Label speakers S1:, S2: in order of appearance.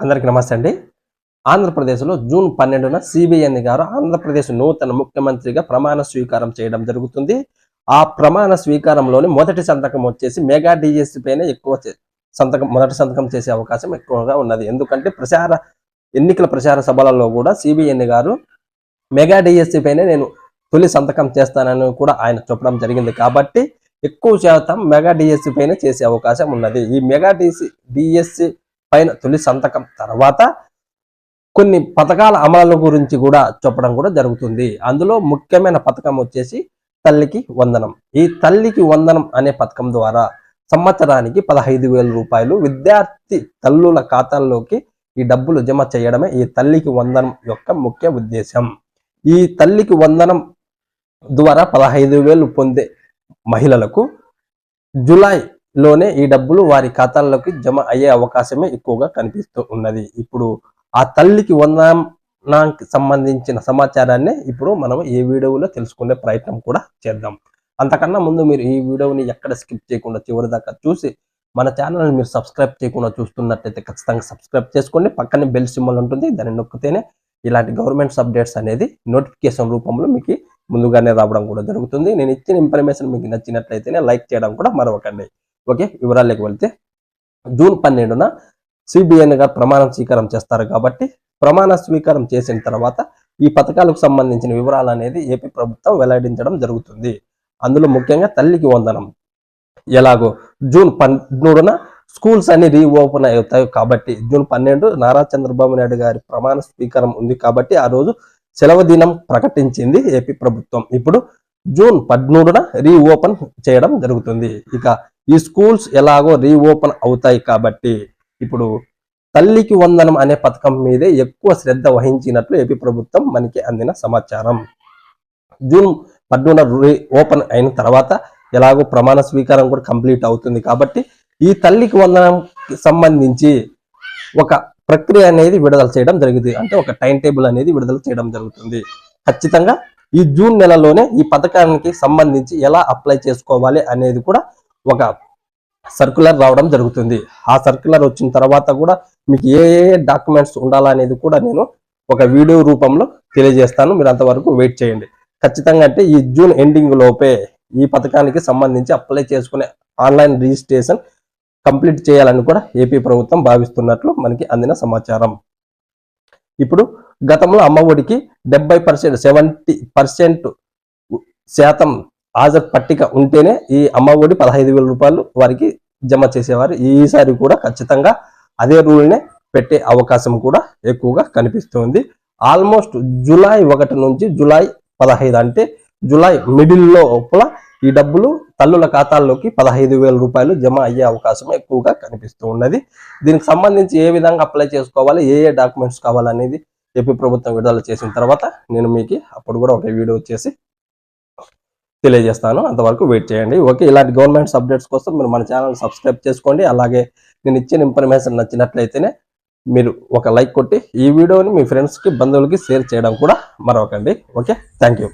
S1: అందరికి నమస్తే అండి. ఆంధ్రప్రదేశ్లో జూన్ పన్నెండున సిబిఎన్ గారు ఆంధ్రప్రదేశ్ నూతన ముఖ్యమంత్రిగా ప్రమాణ స్వీకారం చేయడం జరుగుతుంది. ఆ ప్రమాణ స్వీకారంలోని మొదటి సంతకం వచ్చేసి మెగా డిఎస్సి పైన ఎక్కువ సంతకం మొదటి సంతకం చేసే అవకాశం ఎక్కువగా ఉన్నది. ఎందుకంటే ప్రచార ఎన్నికల ప్రచార సభలలో కూడా సిబిఎన్ గారు మెగా డిఎస్సి పైన నేను తొలి సంతకం చేస్తానని కూడా ఆయన చెప్పడం జరిగింది. కాబట్టి ఎక్కువ శాతం మెగా డిఎస్సి పైన చేసే అవకాశం ఉన్నది. ఈ మెగా డిసి డిఎస్సి పైన తొలి సంతకం తర్వాత కొన్ని పథకాల అమలు గురించి కూడా చెప్పడం కూడా జరుగుతుంది. అందులో ముఖ్యమైన పథకం వచ్చేసి తల్లికి వందనం. ఈ తల్లికి వందనం అనే పథకం ద్వారా సంవత్సరానికి పదహైదు వేల రూపాయలు విద్యార్థి తల్లుల ఖాతాల్లోకి ఈ డబ్బులు జమ చేయడమే ఈ తల్లికి వందనం యొక్క ముఖ్య ఉద్దేశం. ఈ తల్లికి వందనం ద్వారా పదహైదు వేలు పొందే మహిళలకు లోనే ఈ డబ్బులు వారి ఖాతాల్లోకి జమ అయ్యే అవకాశమే ఎక్కువగా కనిపిస్తూ ఉన్నది. ఇప్పుడు ఆ తల్లికి వందనానికి సంబంధించిన సమాచారాన్ని ఇప్పుడు మనం ఈ వీడియోలో తెలుసుకునే ప్రయత్నం కూడా చేద్దాం. అంతకన్నా ముందు మీరు ఈ వీడియోని ఎక్కడ స్కిప్ చేయకుండా చివరి దాకా చూసి మన ఛానల్ని మీరు సబ్స్క్రైబ్ చేయకుండా చూస్తున్నట్టయితే ఖచ్చితంగా సబ్స్క్రైబ్ చేసుకోండి. పక్కనే బెల్ సింబల్ ఉంటుంది. దాన్ని నొక్కితేనే ఇలాంటి గవర్నమెంట్స్ అప్డేట్స్ అనేది నోటిఫికేషన్ రూపంలో మీకు ముందుగానే రావడం కూడా జరుగుతుంది. నేను ఇచ్చిన ఇన్ఫర్మేషన్ మీకు నచ్చినట్లయితేనే లైక్ చేయడం కూడా మరవకండి ఓకే వివరాల్లోకి వెళ్తే జూన్ పన్నెండున సిబిఎన్ గారు ప్రమాణ స్వీకారం చేస్తారు కాబట్టి ప్రమాణ స్వీకారం చేసిన తర్వాత ఈ పథకాలకు సంబంధించిన వివరాలు అనేది ఏపీ ప్రభుత్వం వెల్లడించడం జరుగుతుంది. అందులో ముఖ్యంగా తల్లికి వందనం. ఎలాగో జూన్ పన్నెండున స్కూల్స్ అన్ని రీఓపెన్ అవుతాయి కాబట్టి జూన్ పన్నెండు నారా చంద్రబాబు నాయుడు గారి ప్రమాణ స్వీకారం ఉంది కాబట్టి ఆ రోజు సెలవు దినం ప్రకటించింది ఏపీ ప్రభుత్వం. ఇప్పుడు జూన్ పద్మూడున రీఓపెన్ చేయడం జరుగుతుంది. ఇక ఈ స్కూల్స్ ఎలాగో రీఓపెన్ అవుతాయి కాబట్టి ఇప్పుడు తల్లికి వందనం అనే పథకం మీదే ఎక్కువ శ్రద్ధ వహించినట్లు ఏపీ ప్రభుత్వం మనకి అందిన సమాచారం. జూన్ పద్మూడున రీ ఓపెన్ అయిన తర్వాత ఎలాగో ప్రమాణ స్వీకారం కూడా కంప్లీట్ అవుతుంది కాబట్టి ఈ తల్లికి వందనంకి సంబంధించి ఒక ప్రక్రియ అనేది విడుదల చేయడం జరిగింది. అంటే ఒక టైం టేబుల్ అనేది విడుదల చేయడం జరుగుతుంది. ఖచ్చితంగా ఈ జూన్ నెలలోనే ఈ పథకానికి సంబంధించి ఎలా అప్లై చేసుకోవాలి అనేది కూడా ఒక సర్క్యులర్ రావడం జరుగుతుంది. ఆ సర్క్యులర్ వచ్చిన తర్వాత కూడా మీకు ఏ ఏ డాక్యుమెంట్స్ ఉండాలనేది కూడా నేను ఒక వీడియో రూపంలో తెలియజేస్తాను. మీరు అంతవరకు వెయిట్ చేయండి. ఖచ్చితంగా అంటే ఈ జూన్ ఎండింగ్ లోపే ఈ పథకానికి సంబంధించి అప్లై చేసుకునే ఆన్లైన్ రిజిస్ట్రేషన్ కంప్లీట్ చేయాలని కూడా ఏపీ ప్రభుత్వం భావిస్తున్నట్లు మనకి అందిన సమాచారం. ఇప్పుడు గతంలో అమ్మఒడికి డెబ్బై పర్సెంట్ సెవెంటీ పర్సెంట్ శాతం హాజరు పట్టిక ఉంటేనే ఈ అమ్మఒడి పదహైదు వేల రూపాయలు వారికి జమ చేసేవారు. ఈసారి కూడా ఖచ్చితంగా అదే రూల్నే పెట్టే అవకాశం కూడా ఎక్కువగా కనిపిస్తుంది. ఆల్మోస్ట్ జూలై ఒకటి నుంచి జూలై పదహైదు అంటే జూలై మిడిల్ లోపల ఈ డబ్బులు తల్లుల ఖాతాల్లోకి పదహైదు వేల రూపాయలు జమ అయ్యే అవకాశం ఎక్కువగా కనిపిస్తూ ఉన్నది. దీనికి సంబంధించి ఏ విధంగా అప్లై చేసుకోవాలి ఏ ఏ డాక్యుమెంట్స్ కావాలనేది ఏపీ ప్రభుత్వం విడుదల చేసిన తర్వాత నేను మీకు అప్పుడు కూడా ఒక వీడియో వచ్చేసి తెలియజేస్తాను. అంతవరకు వెయిట్ చేయండి. ఓకే ఇలాంటి గవర్నమెంట్స్ అప్డేట్స్ కోసం మీరు మన ఛానల్ సబ్స్క్రైబ్ చేసుకోండి. అలాగే నేను ఇచ్చిన ఇన్ఫర్మేషన్ నచ్చినట్లయితేనే మీరు ఒక లైక్ కొట్టి ఈ వీడియోని మీ ఫ్రెండ్స్కి బంధువులకి షేర్ చేయడం కూడా మరొకండి. Okay thank you